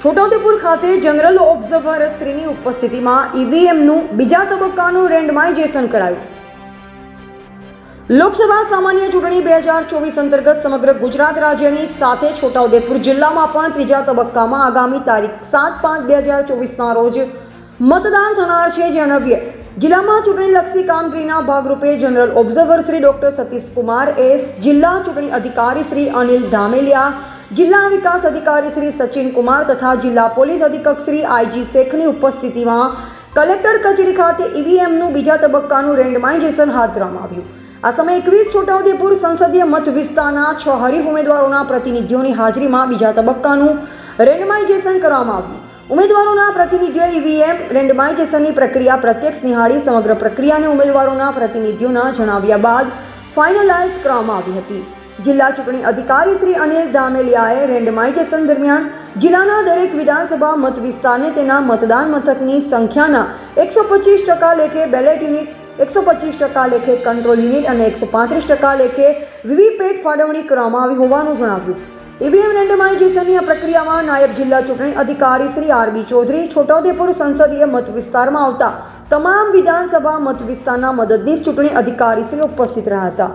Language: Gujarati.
છોટાઉદેપુર ખાતે જનરલ ઓબ્ઝર્વર શ્રીની ઉપસ્થિતિમાં ઈવીએમનું બીજા તબક્કાનું રેન્ડમાઇઝેશન કરાયું. લોકસભા સામાન્ય ચૂંટણી બે હજાર ચોવીસ અંતર્ગત સમગ્ર ગુજરાત રાજ્યની સાથે છોટાઉદેપુર જિલ્લામાં પણ ત્રીજા તબક્કામાં આગામી તારીખ સાત પાંચ બે હજાર ચોવીસના રોજ મતદાન થનાર છે જે અનવ્ય. જિલ્લામાં ચૂંટણીલક્ષી કામગીરીના ભાગરૂપે general observer Shri doctor Satish Kumar S જિલ્લા ચૂંટણી અધિકારી શ્રી અનિલ ધામેલિયા જિલ્લા વિકાસ અધિકારી શ્રી સચિન કુમાર તથા જિલ્લા પોલીસ અધિક્ષક શ્રી આઈજી શેખની ઉપસ્થિતિમાં કલેક્ટર કચેરી ખાતે ઈવીએમનું બીજા તબક્કાનું રેન્ડમાઇઝેશન હાથ ધરવામાં આવ્યું. આ સમયે એકવીસ છોટાઉદેપુર સંસદીય મત વિસ્તારના છ હરીફ ઉમેદવારોના પ્રતિનિધિઓની હાજરીમાં બીજા તબક્કાનું રેન્ડમાઇઝેશન કરવામાં આવ્યું. ઉમેદવારોના પ્રતિનિધિઓએ ઈવીએમ રેન્ડમાઇઝેશનની પ્રક્રિયા પ્રત્યક્ષ નિહાળી સમગ્ર પ્રક્રિયાને ઉમેદવારોના પ્રતિનિધિઓના જણાવ્યા બાદ ફાઇનલાઇઝ કરવામાં આવી હતી. જિલ્લા ચૂંટણી અધિકારી શ્રી અનિલ દામેલિયાએ રેન્ડમાઇઝેશન દરમિયાન જિલ્લાના દરેક વિધાનસભા મત વિસ્તારને તેના મતદાન મથકની સંખ્યાના એકસો પચીસ ટકા લેખે બેલેટ યુનિટ એકસો પચીસ ટકા લેખે કંટ્રોલ યુનિટ અને એકસો પાંત્રીસ ટકા લેખે વીવીપેટ ફાળવણી કરવામાં આવી હોવાનું જણાવ્યું. ઈવીએમ રેન્ડમાઇઝેશનની આ પ્રક્રિયામાં નાયબ જિલ્લા ચૂંટણી અધિકારી શ્રી આરબી ચૌધરી, છોટાઉદેપુર સંસદીય મત વિસ્તારમાં આવતા તમામ વિધાનસભા મત વિસ્તારના મદદનીશ ચૂંટણી અધિકારી શ્રી ઉપસ્થિત રહ્યા હતા.